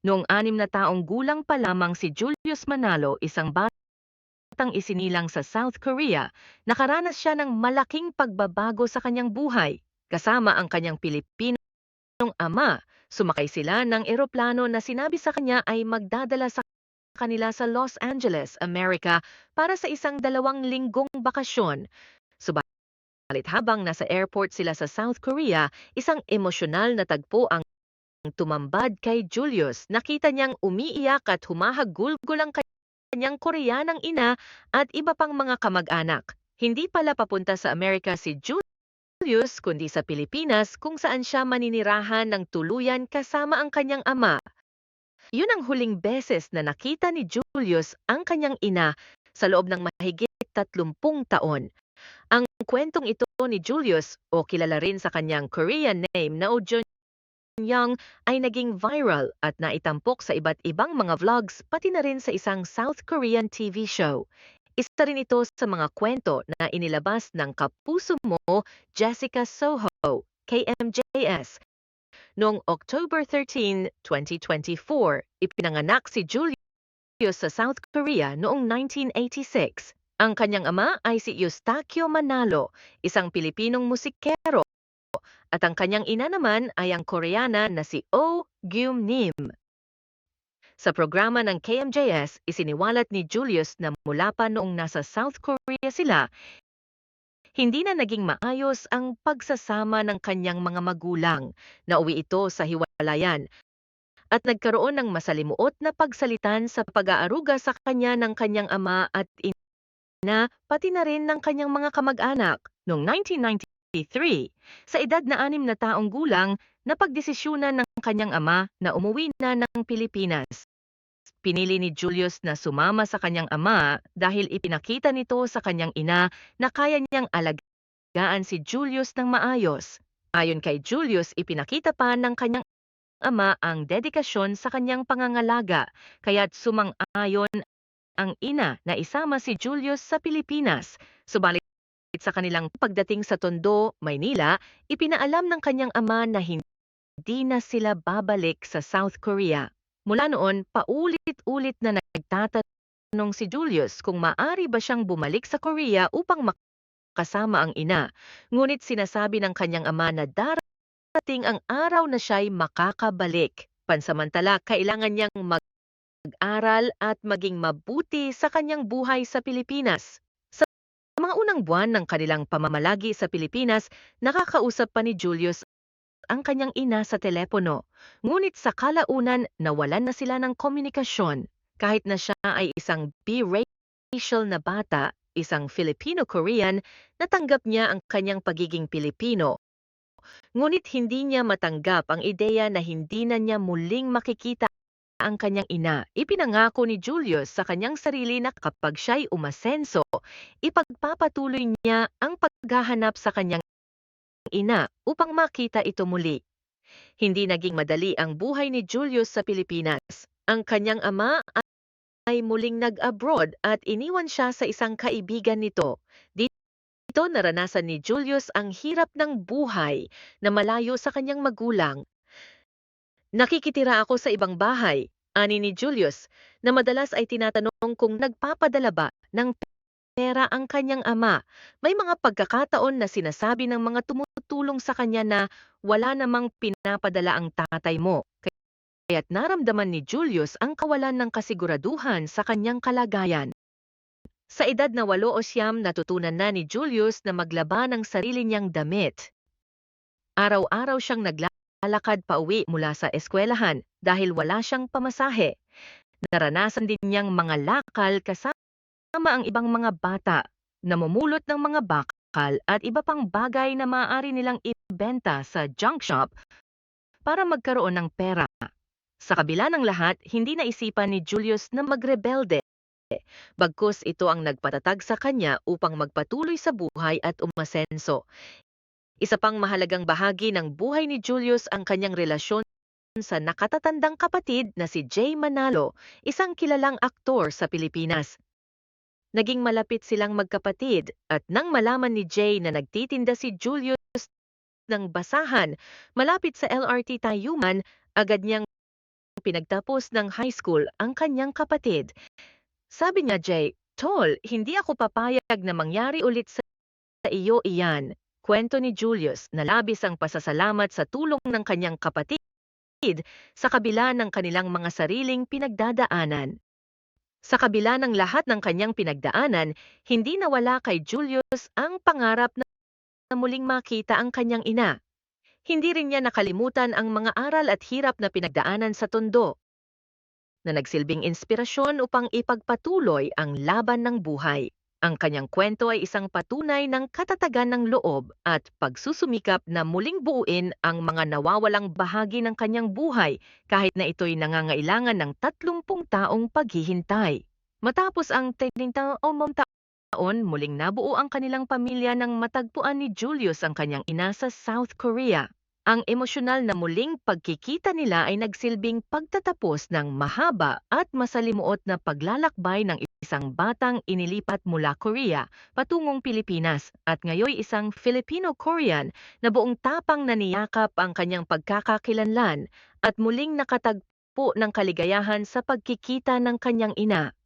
Noong anim na taong gulang pa lamang si Julius Manalo, isang batang isinilang sa South Korea, nakaranas siya ng malaking pagbabago sa kanyang buhay. Kasama ang kanyang Pilipinong ama, sumakay sila ng eroplano na sinabi sa kanya ay magdadala sa kanila sa Los Angeles, America para sa isang dalawang linggong bakasyon. Subalit habang nasa airport sila sa South Korea, isang emosyonal na tagpo ang tumambad kay Julius. Nakita niyang umiiyak at humahagulgol ang kanyang Koreanang ina at iba pang mga kamag-anak. Hindi pala papunta sa Amerika si Julius kundi sa Pilipinas kung saan siya maninirahan ng tuluyan kasama ang kanyang ama. Yun ang huling beses na nakita ni Julius ang kanyang ina sa loob ng mahigit 30 taon. Ang kwentong ito ni Julius o kilala rin sa kanyang Korean name na Oh Jun Young ay naging viral at naitampok sa iba't ibang mga vlogs pati na rin sa isang South Korean TV show. Isa rin ito sa mga kwento na inilabas ng kapuso mo Jessica Soho, KMJS. Noong October 13, 2024, ipinanganak si Julius sa South Korea noong 1986. Ang kanyang ama ay si Eustachio Manalo, isang Pilipinong musikero at ang kanyang ina naman ay ang Koreana na si Oh Gyum Nim. Sa programa ng KMJS, isiniwalat ni Julius na mula pa noong nasa South Korea sila, hindi na naging maayos ang pagsasama ng kanyang mga magulang. Nauwi ito sa hiwalayan at nagkaroon ng masalimuot na pagsalitan sa pag-aaruga sa kanya ng kanyang ama at ina, pati na rin ng kanyang mga kamag-anak. Noong 1993, sa edad na anim na taong gulang, napagdesisyunan ng kanyang ama na umuwi na ng Pilipinas. Pinili ni Julius na sumama sa kanyang ama dahil ipinakita nito sa kanyang ina na kaya niyang alagaan si Julius ng maayos. Ayon kay Julius, ipinakita pa ng kanyang ama ang dedikasyon sa kanyang pangangalaga, kaya't sumang-ayon ang ina na isama si Julius sa Pilipinas. Subalit sa kanilang pagdating sa Tondo, Maynila, ipinaalam ng kanyang ama na hindi na sila babalik sa South Korea. Mula noon, paulit-ulit na nagtatanong si Julius kung maari ba siyang bumalik sa Korea upang makasama ang ina. Ngunit sinasabi ng kanyang ama na darating ang araw na siya'y makakabalik. Pansamantala, kailangan niyang mag-aral at maging mabuti sa kanyang buhay sa Pilipinas. Mga unang buwan ng kanilang pamamalagi sa Pilipinas, nakakausap pa ni Julius ang kanyang ina sa telepono. Ngunit sa kalaunan, nawalan na sila ng komunikasyon. Kahit na siya ay isang biracial na bata, isang Filipino-Korean, natanggap niya ang kanyang pagiging Pilipino. Ngunit hindi niya matanggap ang ideya na hindi na niya muling makikita ang kanyang ina. Ipinangako ni Julius sa kanyang sarili na kapag siya'y umasenso, ipagpapatuloy niya ang paghahanap sa kanyang ina upang makita ito muli. Hindi naging madali ang buhay ni Julius sa Pilipinas. Ang kanyang ama ay muling nag-abroad at iniwan siya sa isang kaibigan nito. Dito naranasan ni Julius ang hirap ng buhay na malayo sa kanyang magulang. Nakikitira ako sa ibang bahay, ani ni Julius, na madalas ay tinatanong kung nagpapadala ba ng pera ang kanyang ama. May mga pagkakataon na sinasabi ng mga tumutulong sa kanya na wala namang pinapadala ang tatay mo. Kaya't naramdaman ni Julius ang kawalan ng kasiguraduhan sa kanyang kalagayan. Sa edad na walo o siyam, natutunan na ni Julius na maglaba ng sarili niyang damit. Araw-araw siyang naglalakad pa uwi mula sa eskwelahan dahil wala siyang pamasahe. Naranasan din niyang mga lakal kasama ang ibang mga bata, namumulot ng mga bakal at iba pang bagay na maaari nilang ibenta sa junk shop para magkaroon ng pera. Sa kabila ng lahat, hindi naisipan ni Julius na magrebelde. Bagkus ito ang nagpatatag sa kanya upang magpatuloy sa buhay at umasenso. Isa pang mahalagang bahagi ng buhay ni Julius ang kanyang relasyon sa nakatatandang kapatid na si Jay Manalo, isang kilalang aktor sa Pilipinas. Naging malapit silang magkapatid at nang malaman ni Jay na nagtitinda si Julius ng basahan malapit sa LRT Tayuman, agad niyang pinagtapos ng high school ang kanyang kapatid. Sabi niya, Jay, Tol, hindi ako papayag na mangyari ulit sa iyo iyan. Kwento ni Julius na labis ang pasasalamat sa tulong ng kanyang kapatid sa kabila ng kanilang mga sariling pinagdadaanan. Sa kabila ng lahat ng kanyang pinagdaanan, hindi nawala kay Julius ang pangarap na muling makita ang kanyang ina. Hindi rin niya nakalimutan ang mga aral at hirap na pinagdaanan sa tondo na nagsilbing inspirasyon upang ipagpatuloy ang laban ng buhay. Ang kanyang kwento ay isang patunay ng katatagan ng loob at pagsusumikap na muling buuin ang mga nawawalang bahagi ng kanyang buhay kahit na ito'y nangangailangan ng 30 taong paghihintay. Matapos ang 30 taong taon, muling nabuo ang kanilang pamilya nang matagpuan ni Julius ang kanyang ina sa South Korea. Ang emosyonal na muling pagkikita nila ay nagsilbing pagtatapos ng mahaba at masalimuot na paglalakbay ng isang batang inilipat mula Korea patungong Pilipinas at ngayoy isang Filipino-Korean na buong tapang naniyakap ang kanyang pagkakakilanlan at muling nakatagpo ng kaligayahan sa pagkikita ng kanyang ina.